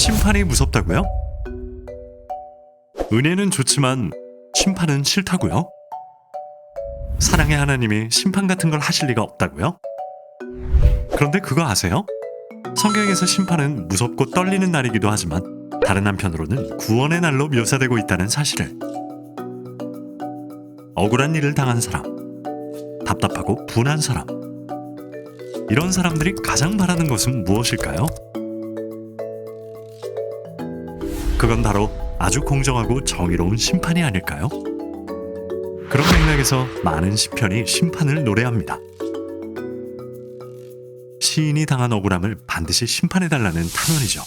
심판이 무섭다고요? 은혜는 좋지만 심판은 싫다고요? 사랑의 하나님이 심판 같은 걸 하실 리가 없다고요? 그런데 그거 아세요? 성경에서 심판은 무섭고 떨리는 날이기도 하지만 다른 한편으로는 구원의 날로 묘사되고 있다는 사실을 억울한 일을 당한 사람, 답답하고 분한 사람, 이런 사람들이 가장 바라는 것은 무엇일까요? 그건 바로 아주 공정하고 정의로운 심판이 아닐까요? 그런 맥락에서 많은 시편이 심판을 노래합니다. 시인이 당한 억울함을 반드시 심판해달라는 탄원이죠.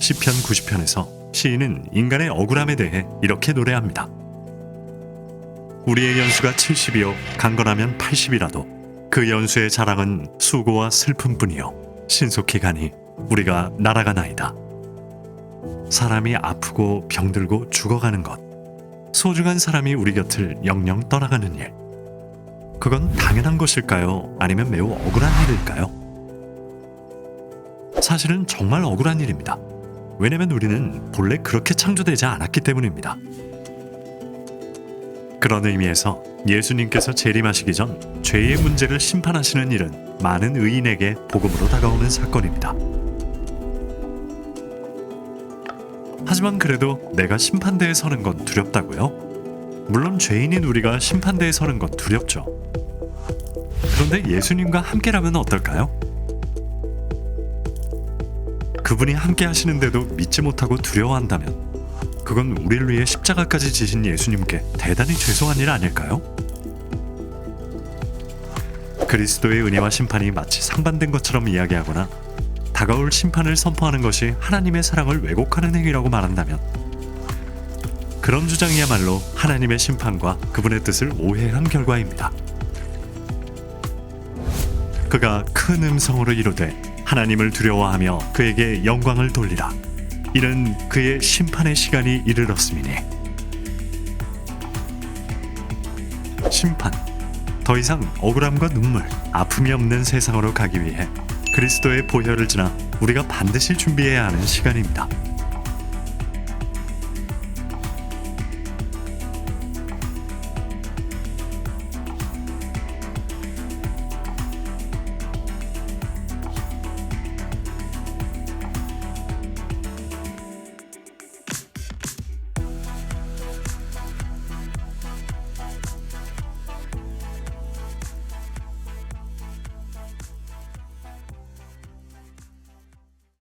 시편 90편에서 시인은 인간의 억울함에 대해 이렇게 노래합니다. 우리의 연수가 70이요 강건하면 80이라도 그 연수의 자랑은 수고와 슬픔뿐이요 신속히 가니 우리가 날아가나이다. 사람이 아프고 병들고 죽어가는 것 소중한 사람이 우리 곁을 영영 떠나가는 일 그건 당연한 것일까요? 아니면 매우 억울한 일일까요? 사실은 정말 억울한 일입니다. 왜냐면 우리는 본래 그렇게 창조되지 않았기 때문입니다. 그런 의미에서 예수님께서 재림하시기 전 죄의 문제를 심판하시는 일은 많은 의인에게 복음으로 다가오는 사건입니다. 하지만 그래도 내가 심판대에 서는 건 두렵다고요? 물론 죄인인 우리가 심판대에 서는 건 두렵죠. 그런데 예수님과 함께라면 어떨까요? 그분이 함께 하시는데도 믿지 못하고 두려워한다면 그건 우리를 위해 십자가까지 지신 예수님께 대단히 죄송한 일 아닐까요? 그리스도의 은혜와 심판이 마치 상반된 것처럼 이야기하거나 다가올 심판을 선포하는 것이 하나님의 사랑을 왜곡하는 행위라고 말한다면 그런 주장이야말로 하나님의 심판과 그분의 뜻을 오해한 결과입니다. 그가 큰 음성으로 이르되 하나님을 두려워하며 그에게 영광을 돌리라. 이는 그의 심판의 시간이 이르렀음이니 심판 더 이상 억울함과 눈물 아픔이 없는 세상으로 가기 위해 그리스도의 보혈을 지나 우리가 반드시 준비해야 하는 시간입니다.